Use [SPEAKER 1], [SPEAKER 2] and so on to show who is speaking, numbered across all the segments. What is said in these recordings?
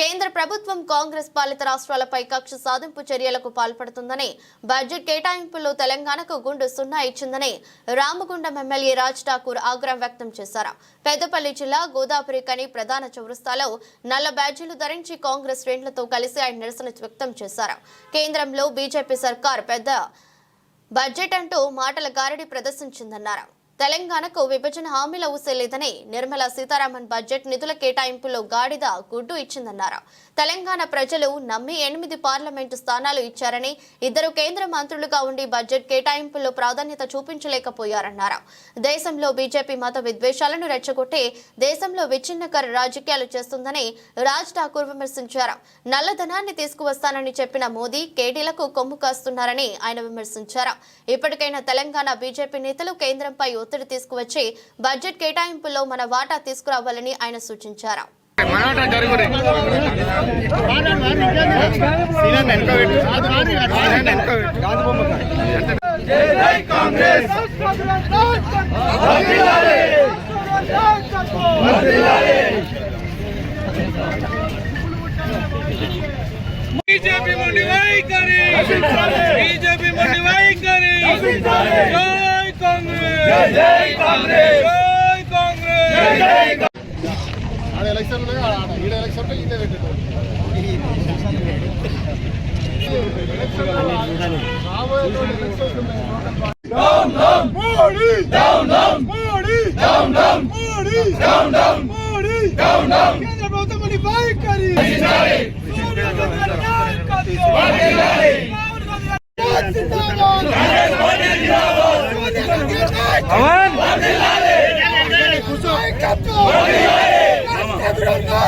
[SPEAKER 1] కేంద్ర ప్రభుత్వం కాంగ్రెస్ పాలిత రాష్ట్రాలపై కక్ష సాధింపు చర్యలకు పాల్పడుతుందని బడ్జెట్ కేటాయింపుల్లో తెలంగాణకు గుండు సున్నా ఇచ్చిందని రామగుండం ఎమ్మెల్యే రాజ్ ఠాకూర్ ఆగ్రహం వ్యక్తం చేశారు. పెద్దపల్లి జిల్లా గోదావరి కని ప్రధాన చౌరస్తాలో నల్ల బ్యాడ్జీలు ధరించి కాంగ్రెస్ శ్రేణులతో కలిసి ఆయన నిరసన వ్యక్తం చేశారు. కేంద్రంలో బీజేపీ సర్కార్ పెద్ద బడ్జెట్ అంటూ మాటల గారడి ప్రదర్శించిందన్నారు. తెలంగాణకు విభజన హామీల ఊసేలేదని నిర్మలా సీతారామన్ బడ్జెట్ నిధుల కేటాయింపులో గాడిద గుడ్డు ఇచ్చిందన్నారు. తెలంగాణ ప్రజలు నమ్మి ఎనిమిది పార్లమెంటు స్థానాలు ఇచ్చారని ఇద్దరు కేంద్ర మంత్రులుగా ఉండి బడ్జెట్ కేటాయింపుల్లో ప్రాధాన్యత చూపించలేకపోయారన్నారు. దేశంలో బీజేపీ మత విద్వేషాలను రెచ్చగొట్టి దేశంలో విచ్ఛిన్నకర రాజకీయాలు చేస్తుందని రాజ్ ఠాకూర్ విమర్శించారు. నల్లధనాన్ని తీసుకువస్తానని చెప్పిన మోదీ కేడీలకు కొమ్ము కాస్తున్నారని ఆయన విమర్శించారు. ఇప్పటికైనా తెలంగాణ బీజేపీ నేతలు కేంద్రంపై ఒత్తిడి తీసుకువచ్చి బడ్జెట్ కేటాయింపుల్లో మన వాటా తీసుకురావాలని ఆయన సూచించారు.
[SPEAKER 2] కాంగ్రెస్
[SPEAKER 3] బీజేపీ మొండి వైఖరి. బీజేపీ మొండి వైఖరి. Congress. Down Modi down down కేంద్ర ప్రభుత్వం మండి వైఖరి వర్ధిల్లాలి సోనియా గాంధీ నాయకత్వం వర్ధిల్లాలి రాహుల్ గాంధీ జిందాబాద్ కాంగ్రెస్ పార్టీ జిందాబాద్ సోనియా గాంధీ నాయకత్వం వర్ధిల్లాలి నాయకత్వం వర్ధిల్లాలి రాష్ట్ర నాయకత్వం వర్ధిల్లాలి జై జై కాంగ్రెస్ జై కాంగ్రెస్ జై జై Congress Modi down Modi down Modi down Modi down Modi down Modi down Modi down BJP వైఖరి నశించాలి బీజేపీ వైఖరి నశించాలి బీజేపీ వైఖరి నశించాలి రాష్ట్ర నాయకత్వం వర్ధిల్లాలి రాష్ట్ర నాయకత్వం వర్ధిల్లాలి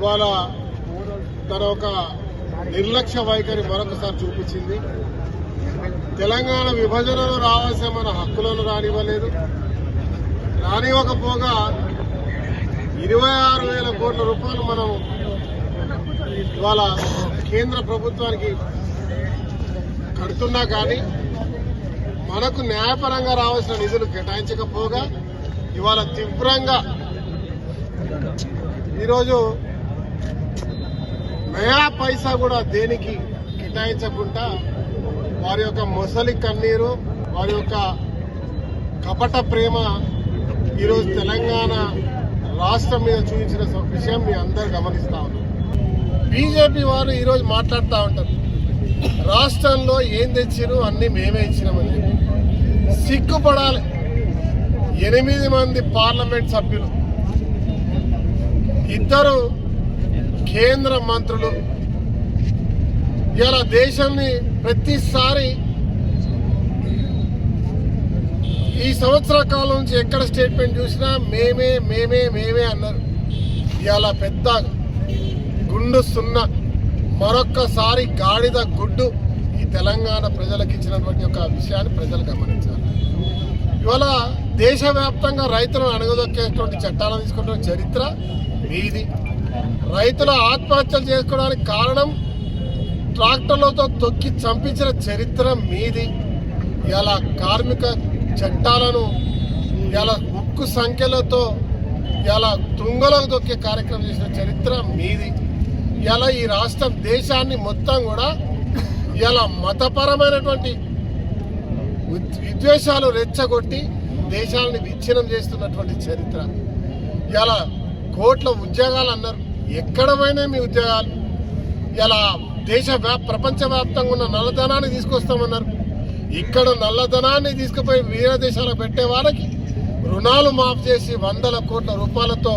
[SPEAKER 2] ఇవాళ తన ఒక నిర్లక్ష్య వైఖరి మరొకసారి చూపించింది. తెలంగాణ విభజనలో రావాల్సిన మన హక్కులను రానివ్వలేదు. రానివ్వకపోగా ఇరవై ఆరు వేల కోట్ల రూపాయలు మనం ఇవాళ కేంద్ర ప్రభుత్వానికి కడుతున్నా కానీ మనకు న్యాయపరంగా రావాల్సిన నిధులు కేటాయించకపోగా ఇవాళ తీవ్రంగా ఈరోజు నయా పైసా కూడా దేనికి కేటాయించకుండా వారి యొక్క మొసలి కన్నీరు వారి యొక్క కపట ప్రేమ ఈరోజు తెలంగాణ రాష్ట్రం మీద చూపించిన విషయం మీ అందరు గమనిస్తా ఉన్నారు. బీజేపీ వారు ఈరోజు మాట్లాడుతూ ఉంటారు. రాష్ట్రంలో ఏం తెచ్చిరు అన్ని మేమే ఇచ్చినామని. సిగ్గుపడాలి. ఎనిమిది మంది పార్లమెంట్ సభ్యులు. ఇద్దరు కేంద్ర మంత్రులు. ఇలా దేశాన్ని ప్రతిసారి ఈ సంవత్సర కాలం నుంచి ఎక్కడ స్టేట్మెంట్ చూసినా మేమే మేమే మేమే అన్నారు. ఇలా పెద్ద గుండు సున్నా మరొక్కసారి గాడిద గుడ్డు ఈ తెలంగాణ ప్రజలకు ఇచ్చినటువంటి ఒక విషయాన్ని ప్రజలు గమనించాలి. ఇవాళ దేశవ్యాప్తంగా రైతులను అణగదొక్కేటువంటి చట్టాలను తీసుకుంటున్న చరిత్ర మీది. రైతుల ఆత్మహత్యలు చేసుకోవడానికి కారణం ట్రాక్టర్లతో తొక్కి చంపించిన చరిత్ర మీది. ఇలా కార్మిక చట్టాలను ఇలా ఉక్కు సంఖ్యలతో ఇలా తుంగలకు తొక్కే కార్యక్రమం చేసిన చరిత్ర మీది. ఇలా ఈ రాష్ట్రం దేశాన్ని మొత్తం కూడా ఇలా మతపరమైనటువంటి విద్వేషాలు రెచ్చగొట్టి దేశాన్ని విచ్ఛిన్నం చేస్తున్నటువంటి చరిత్ర. ఇలా కోట్ల ఉద్యోగాలు అన్నారు. ఎక్కడ పోయినాయి మీ ఉద్యోగాలు? ఇలా దేశ వ్యాప్ ప్రపంచవ్యాప్తంగా ఉన్న నల్లధనాన్ని తీసుకొస్తామన్నారు. ఇక్కడ నల్లధనాన్ని తీసుకుపోయి వేరే దేశాలకు పెట్టే వాళ్ళకి రుణాలు మాఫ్ చేసి వందల కోట్ల రూపాయలతో